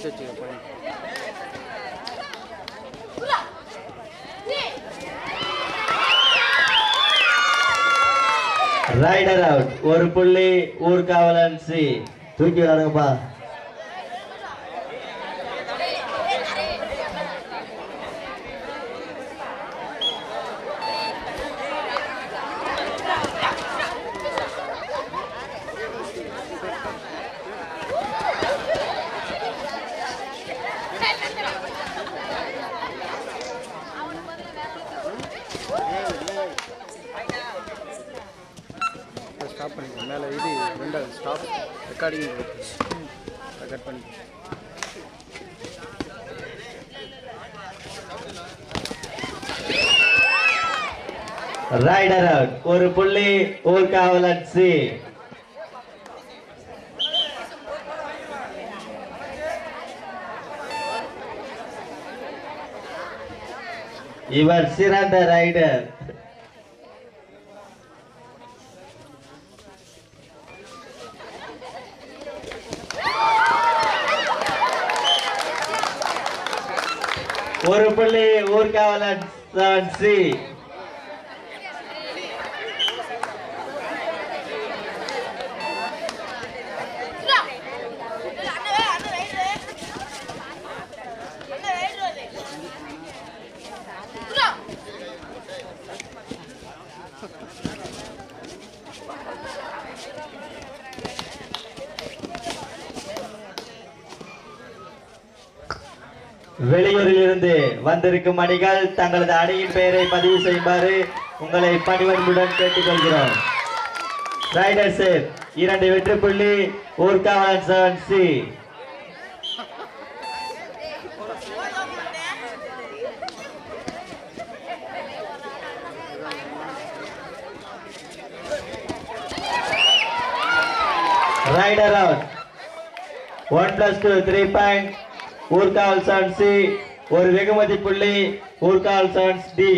பிடிச்சி வச்சுக்க rider out ஒரு புள்ளி ஊர்காவலன் சி தூக்கி விளையாடுங்கப்பா ரெக்கார்டிங் கட் பண்ணி. ரைடர் அவுட் ஒரு புள்ளி ஊர்காவலன் சி இவர் சிறந்த ரைடர் ஒரு புள்ளி ஊர்காவலன் சி வெளியூரில் இருந்து வந்திருக்கும் அணிகள் தங்களது அணியின் பெயரை பதிவு செய்யுமாறு உங்களை பணிவன்புடன் கேட்டுக்கொள்கிறோம். ரைடர்ஸ் இரண்டு வெற்றி புள்ளி Oorkavalan seven C raider out one plus two three point ஊர்காவல் seven C ஒரு வெகுமதி புள்ளி ஊர்கால் சான்ஸ் டி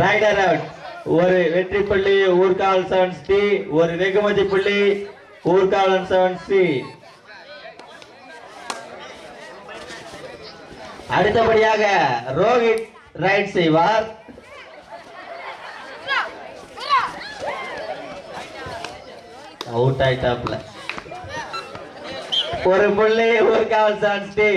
ரைடர் அவுட் ஒரு வெற்றி புள்ளி ஊர்காவல் செவன் டி ஒரு வெகுமதி புள்ளி ஊர்காலன் செவன் சி அடுத்தபடியாக ரோஹித் ரைட் செய்வார். அவுட் ஆயிட்டாப்ல ஒரு புள்ளி ஒரு செவன் சான்ஸ்டி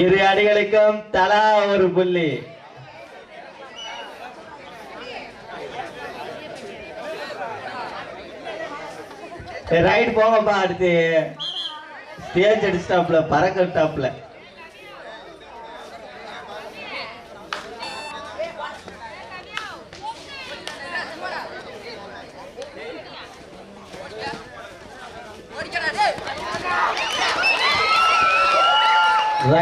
இரு அணிகளுக்கும் தலா ஒரு புள்ளி. ரைட் போங்கப்பா அடுத்து. ஸ்டேஜ் அடிச்சிட்டாப்ல பறக்க விட்டாப்ல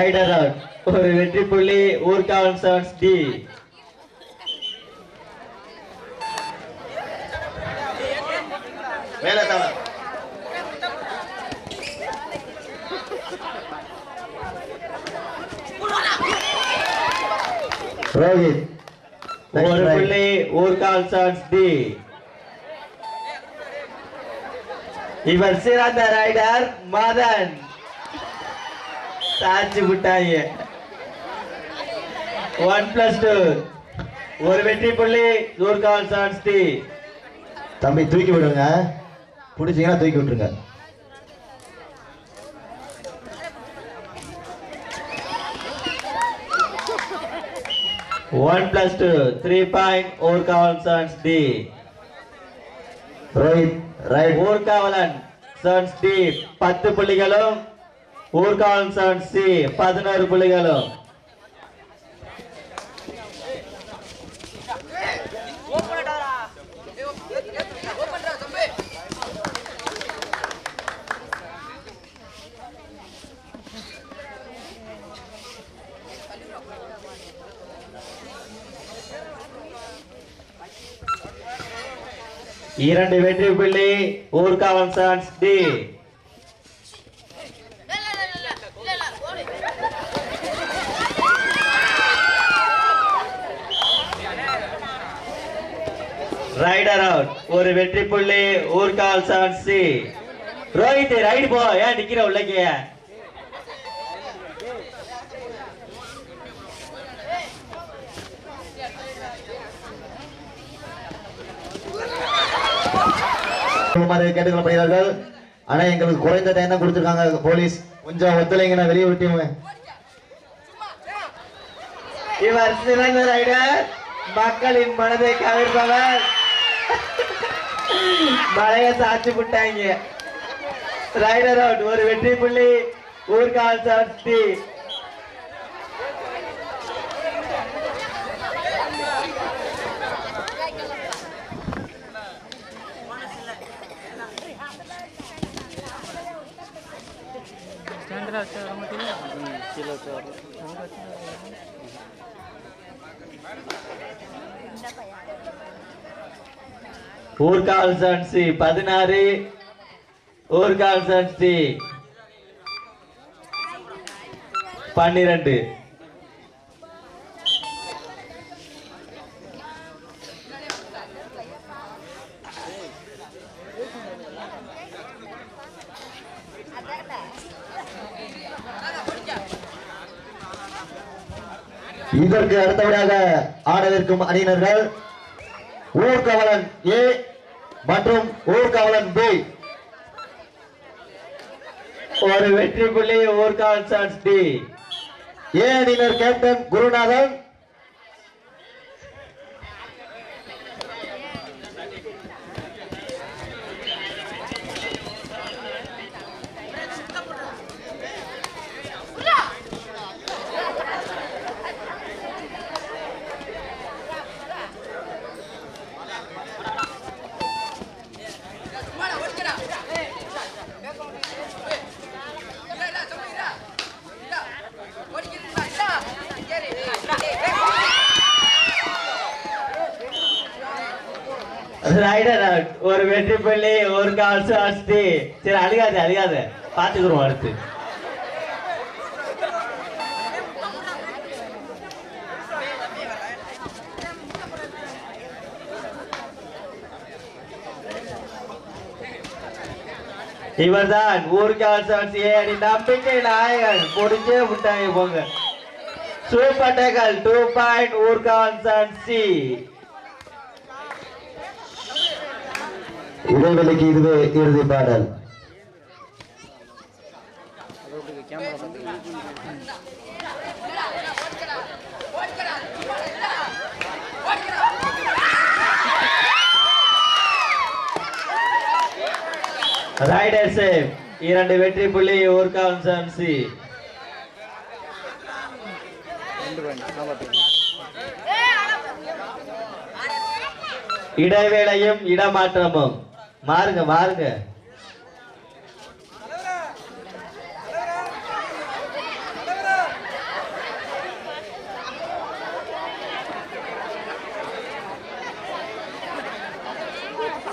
ரைடர் அவுட் ஒரு வெற்றி புள்ளி ஊர்காவல் செவன்ஸ் டி மேல தவ ரோஹித். ஒரு. புள்ளி ஊர்காவல் செவன்ஸ் டி இவர் சிறந்த ரைடர் மதன். சாச்சு விட்டாங்க ஒன் பிளஸ் டூ ஒரு வெற்றி புள்ளி ஊர்காவல் செவன்ஸ் டி தம்பி தூக்கி விடுங்க. பிடிச்சீங்கன்னா தூக்கி விட்டுருங்க. One plus two, three point, Orca Sons D. Rohit right Oorkavalan sons D பத்து புள்ளிகளும் ஊர்காவலன் சன்ஸ் சி பதினோரு புள்ளிகளும். இரண்டு வெற்றி புள்ளி ஊர்காவன் சான்ஸ் டி ரைடர் அவுட் ஒரு வெற்றி புள்ளி Urkaval sons C Rohit raid போ. ஏன் நிக்கிற உள்ளக்கே? கேட்டுக்கொள்ளப்படுகிறார்கள் ஆனா எங்களுக்கு குறைந்த டைம் தான் கொடுத்துருக்காங்க. போலீஸ் கொஞ்சம் ஒத்துழைங்கன்னா வெளியே விட்டுங்க. இவர் சிறந்த ரைடர் மக்களின் மனதை கவிழ்ப்பவர். மழைய சாட்சி விட்டாங்க ரைடர் அவுட் ஒரு வெற்றி புள்ளி ஊர்கால் சாட்சி கீழே வச்சு வரல. ஊர்கால் சன்சி பதினாறு. ஊர்கால் சன்சி. பன்னிரண்டு. இதற்கு அடுத்தபடியாக ஆடவிருக்கும் அணியினர்கள் ஊர்கவலன் ஏ மற்றும் ஊர்காவலன் பி. ஒரு வெற்றி புள்ளி ஊர்காவல் சான்ஸ் டி. ஏ. அணியினர் கேப்டன் குருநாதன். ரைடர் அவுட் ஒரு வெற்றி பள்ளி ஒரு கால் அஸ்தி சரி அழுகாது அழுகாது. பாத்துக்கிறோம் அடுத்து. இவர்தான் ஊருக்கு சாட்சி அடி நம்பிக்கை நாயகன். முடிஞ்சே விட்டாங்க போங்க. சூப்பர் டேக்கல் டூ பாயிண்ட் ஊர்கால் சாட்சி இடைவெளிக்கு இதுவே இறுதி பாடல். அதோட ரைடர் இரண்டு வெற்றி புள்ளி ஒரு சான்சி இடைவேளையும் இடமாற்றமும். மாறுங்க மாறுங்க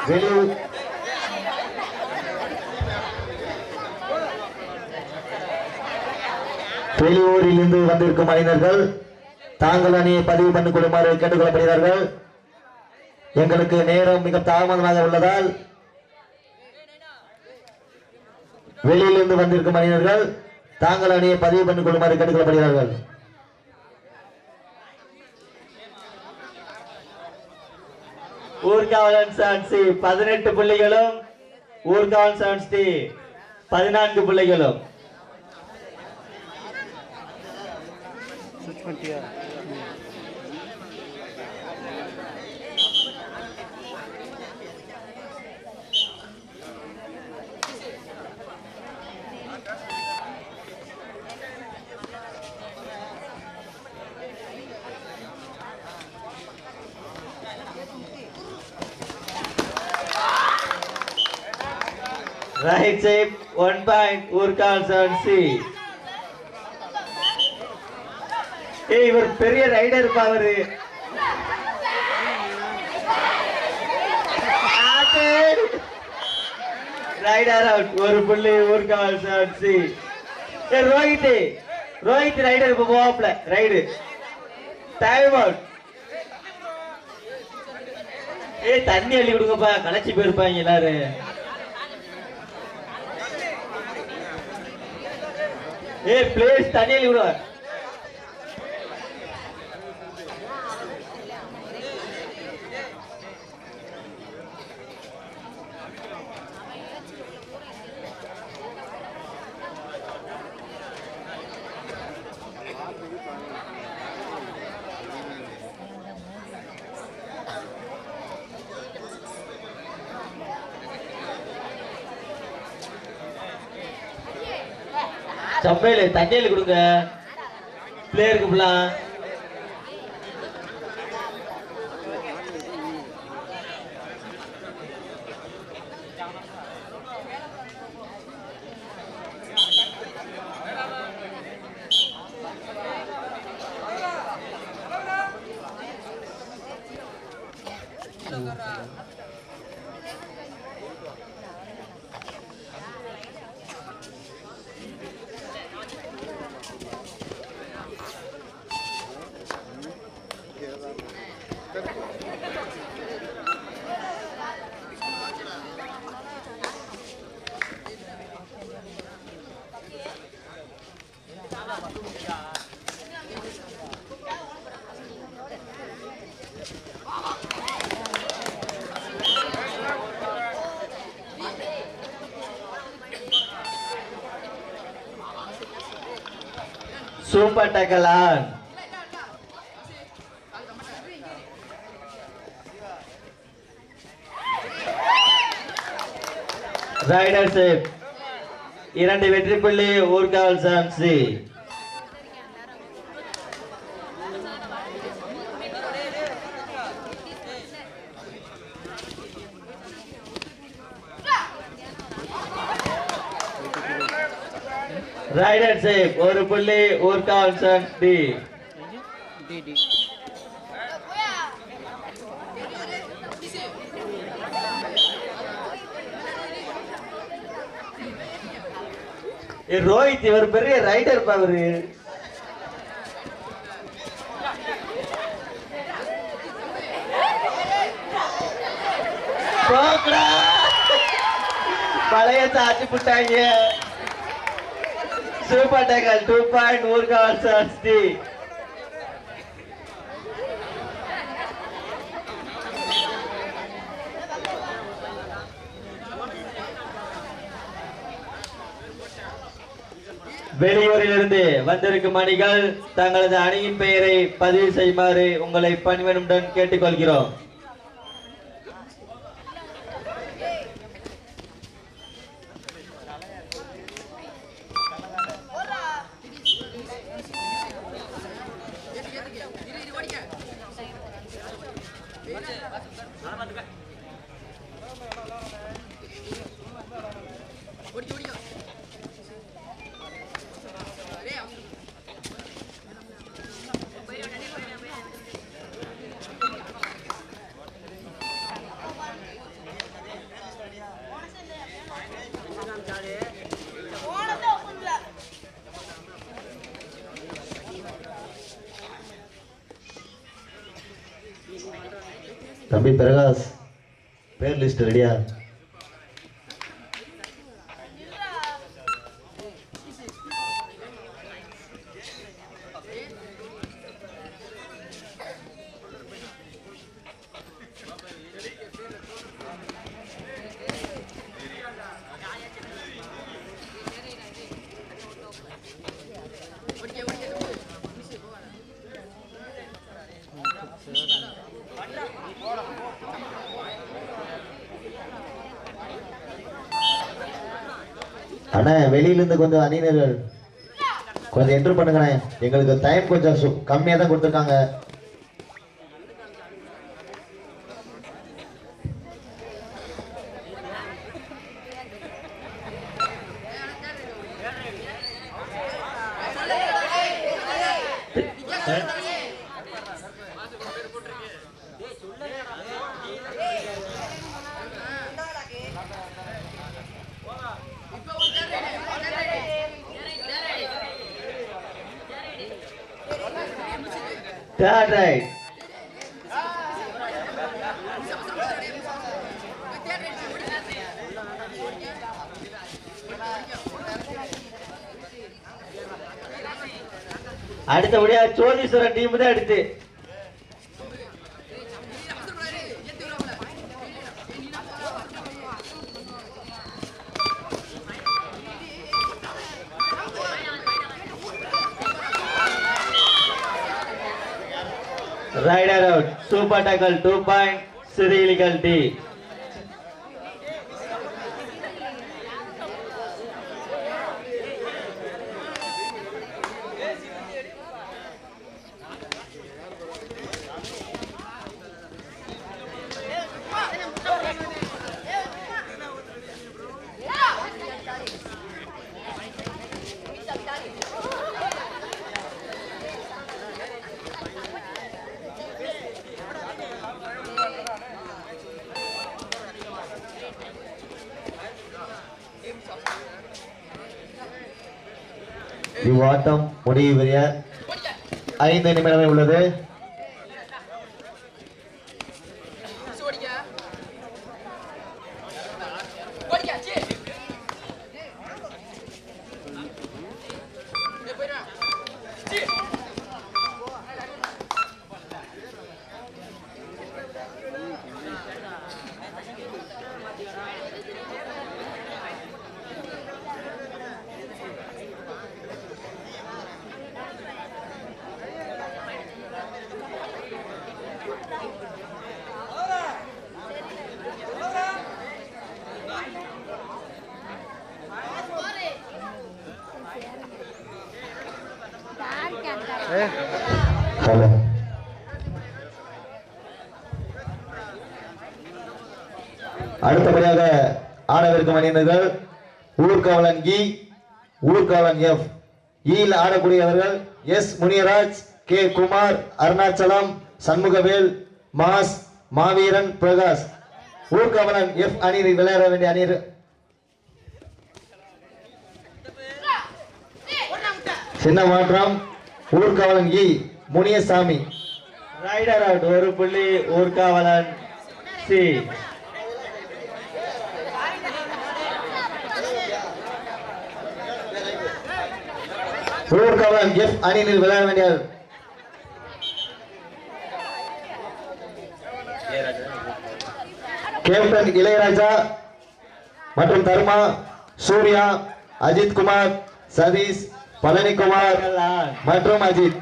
வெளியூர் வெளியூரில் இருந்து வந்திருக்கும் அணியினர்கள் தாங்கள் அணியை பதிவு பண்ணிக் கொள்ளுமாறு கேட்டுக்கொள்ளப்படுகிறார்கள். எங்களுக்கு நேரம் மிக தாமதமாக உள்ளதால் வெளியிலிருந்து வந்திருக்கும் அணியினர்கள் தாங்கள் அணியை பதிவு பண்ணிக் கொள்ளுமாறு கேட்டுக்கொள்ளப்படுகிறார்கள். ஊர்காவலன் சான்சி பதினெட்டு புள்ளிகளும் ஊர்காவன் சான்சி பதினான்கு புள்ளிகளும். சுவிட்ச் பண்ணிட்டியா ரைட் சைட் ஒன் பாயிண்ட் ஊர்கால் செவன் சி ஏய் இவர் பெரிய ரைடர் அவரு. ரைடர் அவுட் ஒரு புள்ளி ஊர்கால் செவன் சி ஏ ரோஹித் ரோஹித் ரைடர் இப்ப போவாப்ல ரைடு டைம் அவுட் ஏய் தண்ணி அள்ளி கொடுங்கப்பா கலைச்சி போயிருப்பாங்க எல்லாரும். ஏய் பிளேஸ் தண்ணி அள்ளி சப்பையில தண்ணியில் கொடுங்க. பிளேயருக்கு ஃபுல்லாம் சூப்பர் டேக்கல் ரைடர் சேப் இரண்டு வெற்றி புள்ளி ஊர்காவல் சாம்சி. ரைடர் சேப் ஒரு புள்ளி ஒரு சாம்சி டி டி ரோஹித் இவர் பெரிய ரைடர் அவரு பழைய சாச்சி புட்டாங்க. Super tackle two point Urkaval சாஸ்தி வெளியூரிலிருந்து வந்திருக்கும் அணிகள் தங்களது அணியின் பெயரை பதிவு செய்யுமாறு உங்களை பணிவனுடன் கேட்டுக்கொள்கிறோம். தம்பி பிரகாஷ் பேர் லிஸ்ட் ரெடியா அண்ணா இருந்து கொஞ்சம் அணியினர்கள் கொஞ்சம் என்ட்ரு பண்ணுங்கண்ணே எங்களுக்கு டைம் கொஞ்சம் கம்மியாக தான் கொடுத்துருக்காங்க. சோதீஸ்வரன் தான் எடுத்து raider out super tackle two point சிறிலிகல் D இவ்வாட்டம் முடிவு பெரிய. ஐந்து நிமிடமே உள்ளது. தலை அடுத்தபடியாக ஆடவிருக்கும் அணியினர்கள் ஊர்காவலன் இ ஊர்காவலன் எஃப் ஈயில் e ஆடக்கூடியவர்கள் S Muniyaraj K Kumar Arunachalam Shanmugavel mass மாவீரன் பிரகாஷ். ஊர்காவலன் எஃப் அணியில் விளையாட வேண்டிய அணியர் சின்ன மாற்றம். Urkavalan E Muniyasamy. Raider out ஒரு புள்ளி ஊர்காவலன் சி. ஊர்காவலன் எஃப் அணியில் விளையாட வேண்டிய கேப்டன் இளையராஜா மற்றும் தர்மா சூர்யா அஜித் குமார் சதீஷ் பழனிக்குமார் மற்றும் Ajith.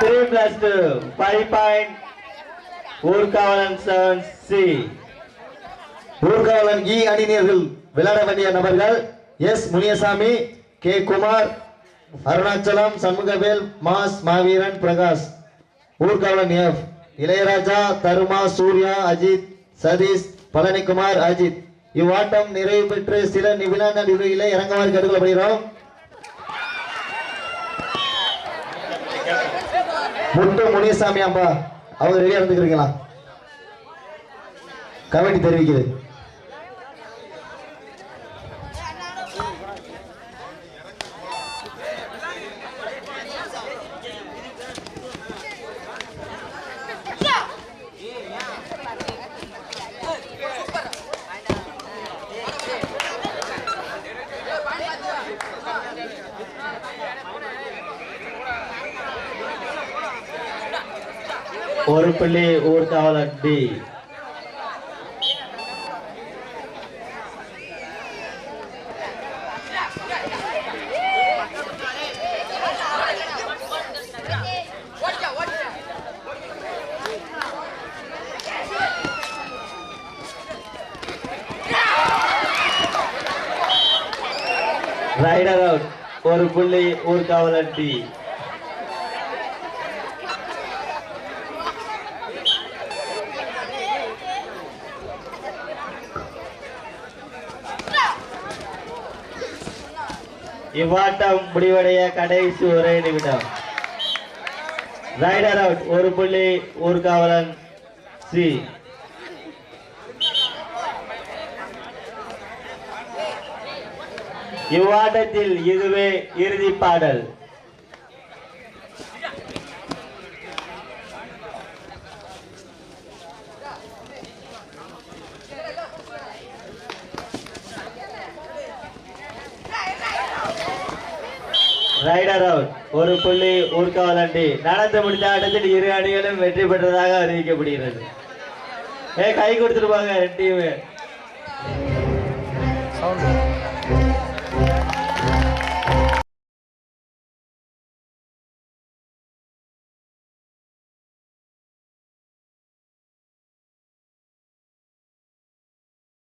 Three plus two five point Oorkavalan seven C Oorkavalan e இ அணியினர்கள் விளையாட வேண்டிய நபர்கள் S Muniyasamy K Kumar Arunachalam Shanmugavel mass மாவீரன் பிரகாஷ். ஊர்காவலன் எஃப் இளையராஜா தருமா சூர்யா அஜித் சதீஷ் பழனிக்குமார் அஜித். இவ்வாட்டம் நிறைவு பெற்று சில நிமிட நடுவில் இறங்குமாறு கேட்டுக்கொள்ளப்படுகிறோம். முட்டு முனியசாமி அம்பா அவங்க ரெடியா இருந்துக்கிறீங்களா? கமிட்டி தெரிவிக்குது. ஒரு புள்ளி ஊர்காவலன் டி. ரைடர் அவுட் ஒரு புள்ளி ஊர்காவலன் டி. இவ்வாட்டம் முடிவடைய கடைசி ஒரே நிமிடம். ரைடர் அவுட் ஒரு புள்ளி ஊர்காவலன் சி இவ்வாட்டத்தில் இதுவே இறுதி பாடல் ரைடர் அவுட் ஒரு புள்ளி ஊர்காவலண்டி நடந்து முடிந்த ஆட்டத்தில் இரு அணிகளும் வெற்றி பெற்றதாக அறிவிக்கப்படுகிறது. ஏ கை கொடுத்துருப்பாங்க ரெண்டு டீமு